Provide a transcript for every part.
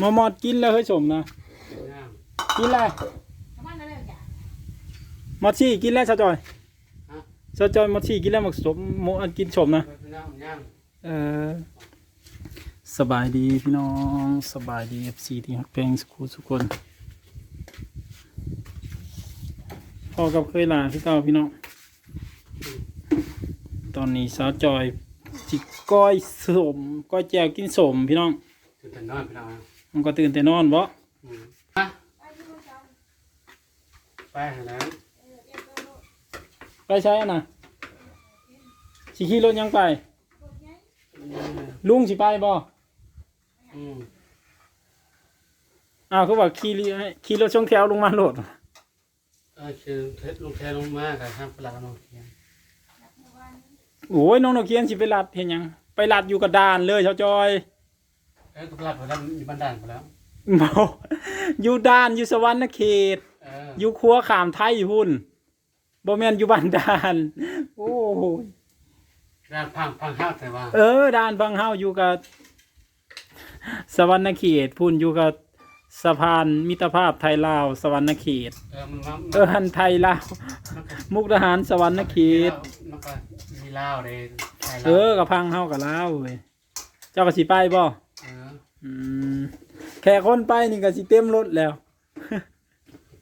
มอมอดกินแล้วเฮ้ยสมนะย่างกินแล้วประมาณนั้นเลยจ้ะมอดชี่กินแล้วชาวจอยฮะชาวจอยมอดชี่กินแล้วหมกสมหมอันกินสมนะย่างย่างเออสบายดีพี่น้องสบายดีเอฟซีที่ฮักเพลงสกูสุกคนพอกับเคยลาพี่เก้าพี่น้อง ตอนนี้สาวจอยจิก้อยสมก้อยแจวกินสมพี่น้องคือแต่นอนพี่น้องนะ มันก็ตื่นแต่นอนบ่อืมอะไปหาแล้วไปใช้อันน่ะสิขี่รถยังไป ลุงสิไปบ่อืมอ้าวเขาบอกขี่ขี่รถช่องแถวลงมาโหลดเออคือเทสลงเทสลงมากับทางปลาน้องเทียนโอ้ยน้องนกเกียนสิไปลัดเห็นหยัง ไปลัดอยู่กับด่านเลยเช้าจอย เออกับปลาผมแล้วอยู่บ้านด่านไปแล้วเมาอยู่ด่านอยู่สวรรณเขตเอออยู่ครัวขามไทยหุ่นบ่แม่นอยู่บ้านด่าน โอ้ยด่านพังพังห้าแต่ว่าเออด่านบางเฮาอยู่กับสวรรณเขตพุ่นอยู่กับสะพานมิตรภาพไทยลาวสวรรณเขต เออมันมันเออหันไทยลาวมันก็มุกดาหารสวรรณเขต มันก็มีเหล้าเลยไทยเหเอล้าอกับพังเฮากับลาวเว้ยเจ้าก็สิไปบ่เอออืมแค่คนไปนี่ก็สิเต็มรถแล้ว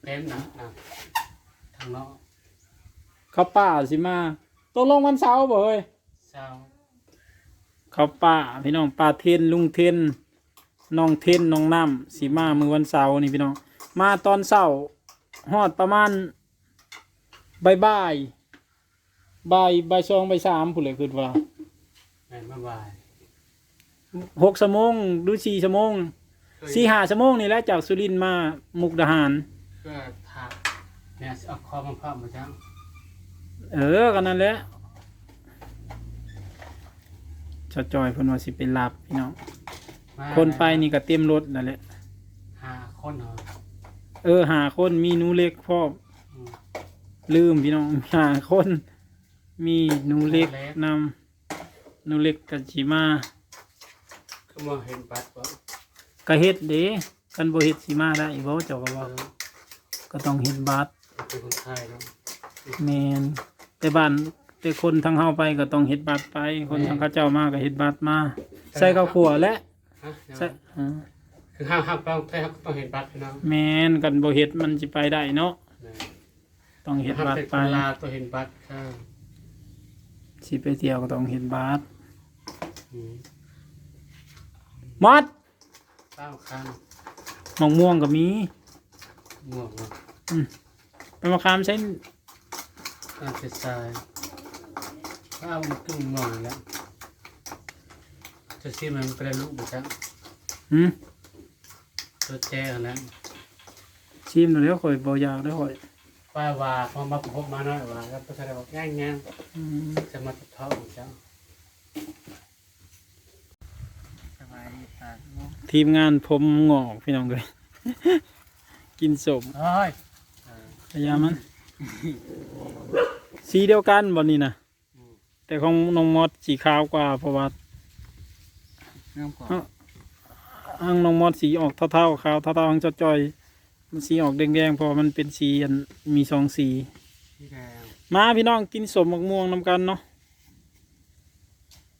เต็มนะนะทางเนาะเขาป่าสิมาตกลงวันเสาร์บ่เฮ้ยเช้าเขาป่าพี่น้องป่าเทนลุงเทนน้องเทนน้องน้ำสีมามือวันเสาร์นี่พี่น้อง มาตอนเช้าฮอดประมาณบ่ายบ่ายบ่ายบ่ายสองบ่ายสามผู้นเลยคือว่า แม่นมาบ่าย หกชั่วโมงหรือสี่ชั่วโมงสี่ห้าชั่วโมงนี่แหละจากสุรินทร์มามุกดาหารเพื่อถากแม่เอาคอมาพับมาจังเออกันนั่นแหละชอจอยเพิ่นว่าสิไปรับพี่น้องมาคนไปนี่ก็เต็มรถนั่นแหละหาคนเหรอเออหาคนมีหนูเล็กพ่อมอืม ลืมพี่น้องหาคน มีหนูเล็กนำหนูเล็กกับจีมาก็ มาเห็นบัตรว่าก็เฮ็ดเด้กันบ่เฮ็ดสิมาได้บ่เจ้าก็เอว่าอก็ต้องเฮ็ดบัตรเป็นคนไทยเนาะแม่นแต่บ้านแต่คนทางเฮาไปก็ต้องเฮ็ดบัตรไป คนทางเขาเจ้ามาก็เฮ็ดบัตรมา ใส่ข้าวขัวและฮะใส่อ่าคือห้ามห้ามต้องใช่ครับต้องเห็นบัตรพี่น้องแม่นกันบ่เฮ็ดมันสิไปได้เนาะนะต้องเฮ็ดห้ามบัตเป็รนไปคนลาวต้องเห็นบัตรค่ะสิไปเที่ยวก็ต้องเฮ็ดบัตรอืม มอดเต้าข้างมะม่วงก็มีง่วงว่ะไปมะขามใช้ข้างเศษทรายข้าวมันขึ้นง่วงแล้วจะซีมันเป็นลูกบุจังหืมตัวแจ้กันแล้วชิมหน่อยเด้อข่อยบ่อยากเด้อข่อยป้าว่าพอมาพบมาหน่อยว่าแล้วก็จะได้บอกง่ายง่ายอืมจะมาตัดท้อบุจัง ทีมงานผมงอกพี่น้องเลยกินสมเฮ้ยพยายามมัน สีเดียวกันบนนี้นะแต่ของน้องมอดสีขาวกว่าเพราะว่าน้ำก่อนห้างน้องมอดสีออกเท่าๆขาวเท่าๆห้างจจอยๆมันสีออกแดงๆเพราะมันเป็นสีอันมีสองสีพี่แดงมาพี่น้องกินสมมะม่วงนำกันเนาะ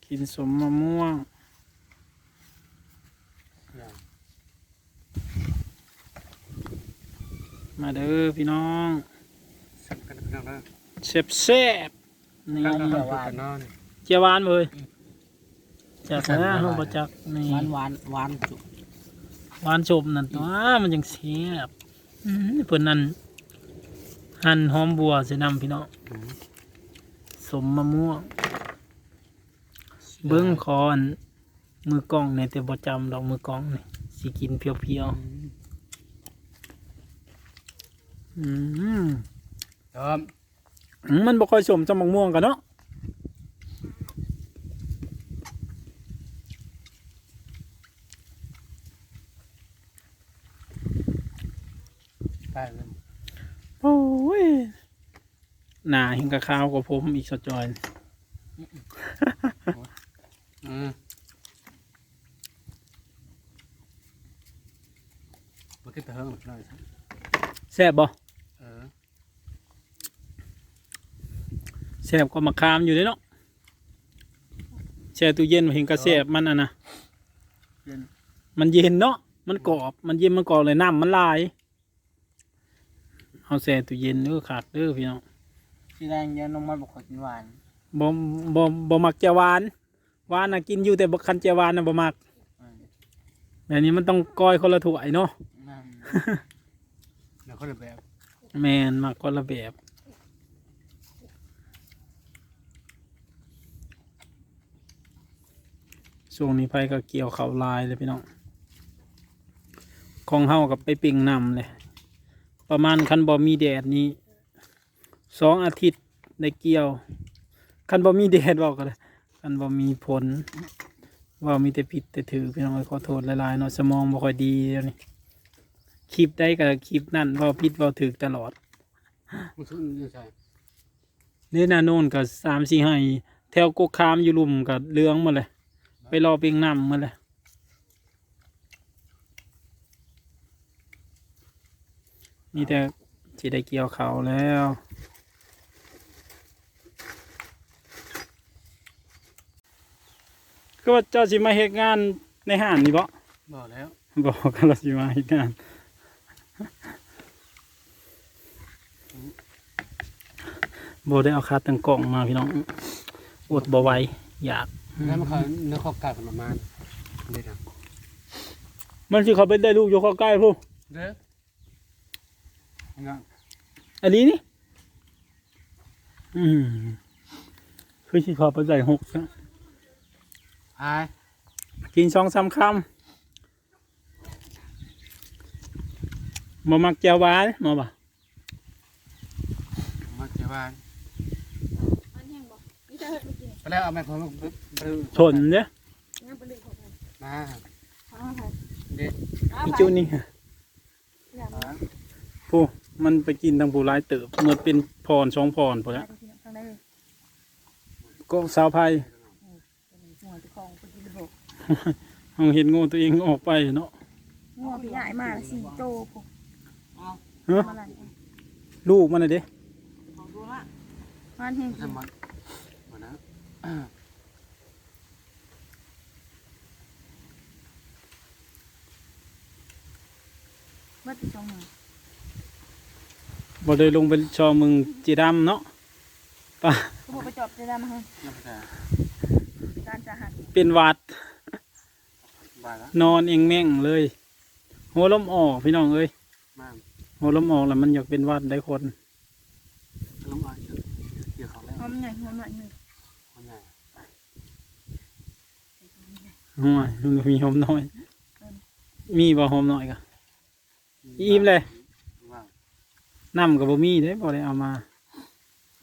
กินสมมะม่วงอย่าง มาเด้อพี่น้องสักกันพี่น้องนะเซบเซ่บๆนี่ข้าวกันกันนอนเจียวหวานเลยจากนั้นเราบจักนี่หวานหวานหวานจุหวานชมนั่นตัวมันยังเสียบอื้อหือเพิ่นนั่นหั่นหอมบัวใส่น้ำพี่น้องสมมะม่วงเบิ้งคอนมือกล้องเนี่ยแต่บ่จำดอกมือกล้องนี่สิกินเพียวๆ อืมเติมอืมมันบ่ค่อยสมจำมะม่วงกันเนาะไปเลยโอ้ยหน้าหิงกะขาวกว่าผมอีกสะจอยอืมมันขึ้นไปเฮิงหน่อยสิแซ่บบ่ เออ แซ่บก็มะขามอยู่เด้เนาะแช่ตู้เย็นมาเห็นก็แซ่บมันอะนะเย็น มันเย็นเนาะมันกรอบมันเย็นมันกรอบเลยน้ำมันลายเอาแช่ตู้เย็นเด้อขาดเด้อพี่น้องสีแดงเยอะนมมันบอกขอกินหวานบ่บ่บ่มักจะหวานหวานน่ะกินอยู่แต่บ่คันจะหวานน่ะบ่มักแบบนี้มันต้องก้อยคนละถ้วยเนาะนั่นแล้วคนละแบบ แมนมักคนละแบบ ช่วงนี้ไผก็เกี่ยวข้าวลายเลยพี่น้องของเฮากับไปปิ่งนำเลย ประมาณคันบ่มีแดดนี้สองอาทิตย์ได้เกี่ยว คันบ่มีแดดบอกก็เลยคันบ่มีผลว่ามีแต่ผิดแต่ถือพี่น้องเอ้ยขอโทษหลายๆเนาะสมองบ่ค่อยดีเดี๋ยวนี้คลิปได้กับคลิปนั่นเว่าผิดเว่าถือตลอดมันชุนนี่ใช่นี่นาโน่นกับสามสี่ให้แถวกกคามอยู่ลุมกับเลืองหมาเลย ไปรอเปียงนำมาเลยมีแต่สิได้เกี่ยวเขาวแล้วก็ว่าเจ้าสิมาเหตุงานในห้างนี่บ่บอกแล้วบอกกันเราสิมาเหตุงานโบได้เอาคาตั้งกล่องมาพี่น้องอดบ่ไหวอยาก แล้วมันเขาเนื้อข้าวไก่ประมาณเด็ดอะมันสิเขาไปได้ลูกอยู่เข้าใกล้พู้เด้อนะอันนี้นี่อืมคือสิเขาไปได้หกซะอายกินสองสามคำมามักเจียวหวานมาบ่มาเจ้าบ้านมันแห้งบอกนี่จะเห็ดไม่กินไปแล้วเอาแม่ผมมาปรึ ชนเนี่ยงั้นไปลึกของมันมาเอาค่ะเด็ดเอาพี่ไปจูนี่อย่างอ่าผู้มันไปกินทางผู้ร้ายเติบเมื่อเป็นพรสองพรพอแล้วทางใดเลยก็สาวภัยหัวจะคลองไปกินระบบเอาเห็นงูตัวเองออกไปเนาะงัวพี่ใหญ่มากสี่โตปุ๊บฮะมาลันลูกมันน่ะเด้มันแห้ง ทำมันมานะเมื่อตีสองหนึ่งบ่ได้ลงไปชอมึงจีดำเนาะป่ะเขาบอกไปจอบจะได้มาให้น้ำตาการจะหัดเป็นหวัดบายแล้วนอนเองแม่งเลยหัวลมออกพี่น้องเอ้ยมากหัวลมออกแล้วมันอยากเป็นหวัดได้คน ล้มอะเกี่ยวเขาแล้วหอมใหญ่หอมหน่อยหนึ่งคนใหญ่หัวมันมีหอมน้อย มีบ่หอมน้อยกะ อิ่มเลยว้าวน้ำกับบ่มีเด้บ่ได้เอามา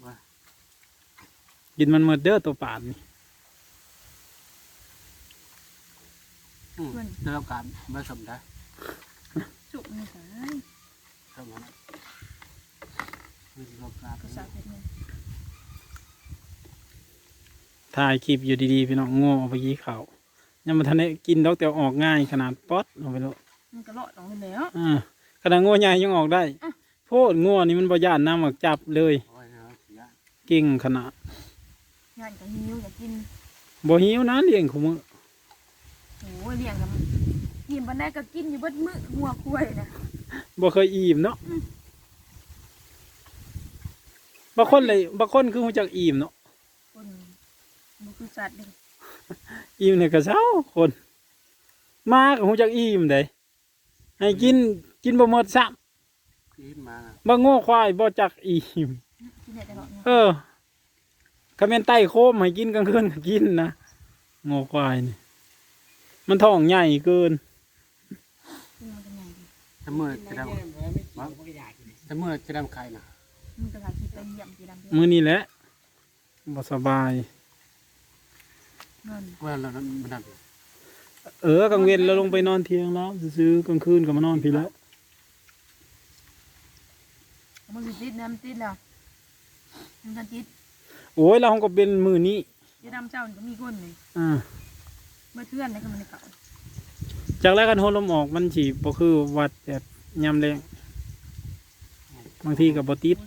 ว้ากินมันหมดเด้อตัวปาดนี่อืมได้รับการไม่สมได้จุกนี่สายสมนะไม่ได้รับการภาษาเพชรเนี่ยถ่ายคลิปอยู่ดีๆพี่น้องง่วงเอาไปยีเขาวยังมาทันได้กินดอกแต่ออกง่ายขนาดป๊อดเอาไปแล้ว มันก็เลาะลงไปแล้ว อ่าขนาดง่วงใหญ่ยังออกได้ อะ โพดง่วงนี่มันบ่ย่านน้ำออกจับเลย โอ้ยนะเสียเก่งขนาดงานกับหิวอยากกินบ่หิวนะเลี้ยงของมึงโอ้ยเลี้ยงกับกินบันไดก็กินอยู่เบิดมื้อหัวคุ้ยนะบ่เคยอิ่มเนาะบางคนเลยบางคนคือหูจักอิ่มเนาะคนมันคือสัตว์เลยอิ่มเนี่ยก็เช้าคน มาก็หูจักอิ่มเด้ ให้กินกินบ่หมดซ้กินมาำบ่โง่ควายบ่จักอิ่มกินได้ตลอดเนี่ยเออคาเมนไต้โคมให้กินกลางคืนก็กินนะโง่ควายนี่มันท้องใหญ่เกิน กินมันเป็นไงดีถ้าเมื่อจะดำถ้าเมื่อจะดำไข่นะมันก็หลายคิดไปเยี่ยมกีดำเพื่มื้อนี้แหละบ่สบายเงินว่าเรามันดำ เออกลางเว้นเราลงไปนอนเที่ยงแล้วซื้อๆกลางคืนก็มานอนพี่แล้วมันสิติดนะมันติดแล้วมันทันติดโอ้ยเราก็เป็นมื้อนี้กีดำเจ้านี่ก็มีคนเลยอ่าเมื่อเทื่อนในก็มันเก่าจากแรกกันโฮลมออกมันสิบ่คือวัดแบบยามแรงบางทีก็บ่ติด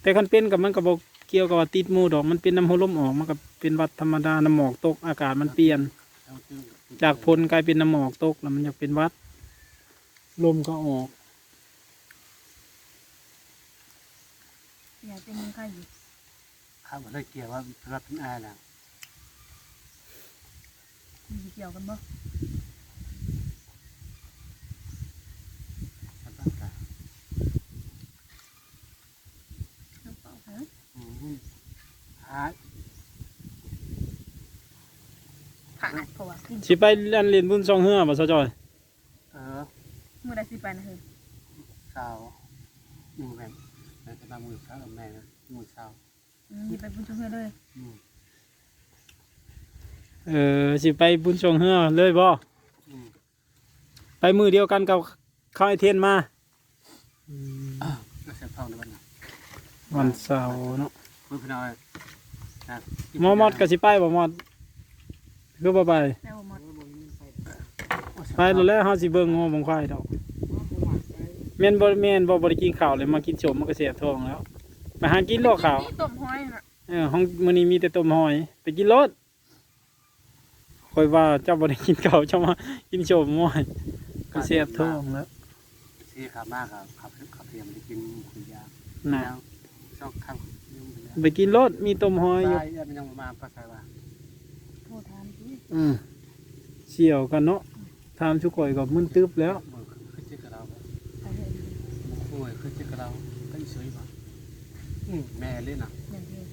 แต่คันเป็นกับมันก็บ่เกี่ยวกับว่าติดหมู่ดอก มันเป็นน้ำหัวลมออกมันก็เป็นหวัดธรรมดาน้ำหมอกตกอากาศมันเปลี่ยนเอาตื้อ จากพลกลายเป็นน้ำหมอกตกแล้วมันอยากเป็นหวัด ลมก็ออก อย่าเป็นยังไงอยู่ข้าวมันเลยเกี่ยวว่ารับเป็นอาน่ะมีเกี่ยวกันบ่รับเป็นอา น้ำเปล่าฮะ อืมหา ผ่านเพราะว่ากิน สิไปอันเล่นบุญซองเฮือบ่ซะจอย เออมื้อใดสิไปนะเฮ้ยสาวอืมแม่แม่จะมามือเช้ากับแม่นะมือเช้าอืมสิไปบุญชงเฮือเลยอืมเออสิไปบุญซองเฮือเลยบ่ อืมไปมือเดียวกันกับเข้าไอเทยนมาอ่าก็เสียท้องในวันน่ะวันเสาร์เนาะเพื่อนพี่น้อยนะหมอมอดก็สิไปบ่มอด คือบ่ไปแล้วบ่หมดไปแล้วแหล้วเฮาสิเบิ่งงัวบ่งควายดอกแม่นบ่แม่นบ่บ่ได้กินข้าวเลยมากินชมมันก็เสียท้องแล้วไปหากินโลกข้าวนี่ต้มหอยน่ะเออห้องมื้อนี้มีแต่ต้มหอย ไปกินรถคอยว่าเจ้าบ่ได้กินข้าวเจ้ามากินชมมอยก็เสียท้องแล้วที่ขับมากครับขับขับเทียมได้กินคุยยาน่ะแล้วชอบข้างยุ่งไปแล้วไปกินรถมีต้มหอยอยู่ ได้ยังมันยังมาภาษาว่าโทษทานสิ อืมเสี่ยวกันเนาะถามชุกข่อยก็มึนตึบแล้วมือขึ้นจิกกับเราไปเถอะโอ้ยขึ้นจิกกับเราก็อีสวยมาอืมแม่เล่นอะอย่างเดียว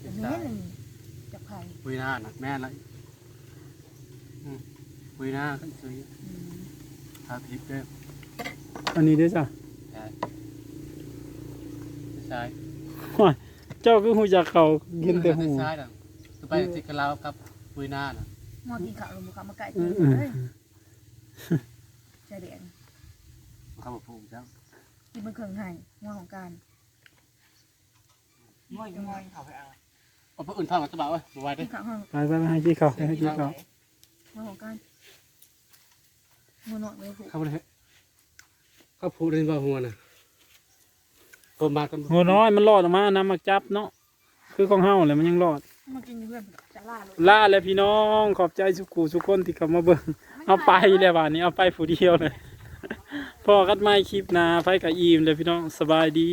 เด็อักนสานี้วหนึ่งจับไข่คุยหน้าน่ะแม่ละอืมคุยหน้าก็อีสวยอืมทาทิพย์ด้วยอันนี้เด้อจ้ะใช่ใช่ว้ายเจ้าคือหูจักเขากินแต่หูใช่น่ะจะไปจิกกับเรากับคุยหน้าน่ะ หมอกินข้าวลงบ่ข้าวมาไก่อืกินมเลยใจแดงเขาบอกพูดแล้วกินเป็นเครื่องให้งอของการง่อยง่อยเอาไปเอาเอาไปอื่นทอดมาจะบอกว่าบวชกิดินข้าวห้องไปไปไปให้กินข้าวไปให้กินข้าวงอของการมือหนวดมือผูกเขาไปเลยเขาพูดเรื่องว่าหัวน่ะผมมากันหัวน้อยมันรอดออกมาน้ำมาจับเนาะคือของเฮาแหละมันยังรอด มากินเพื่อนจะล่าเลยล่าแล้วพี่น้องขอบใจสุกูสุกคนที่เข้ามาเบิ่งเอาไปแล้ววันนี้เอาไปผู้เดียวเลยพอกันใหม่คลิปหน้าไปกับอีมเลยพี่น้องสบายดี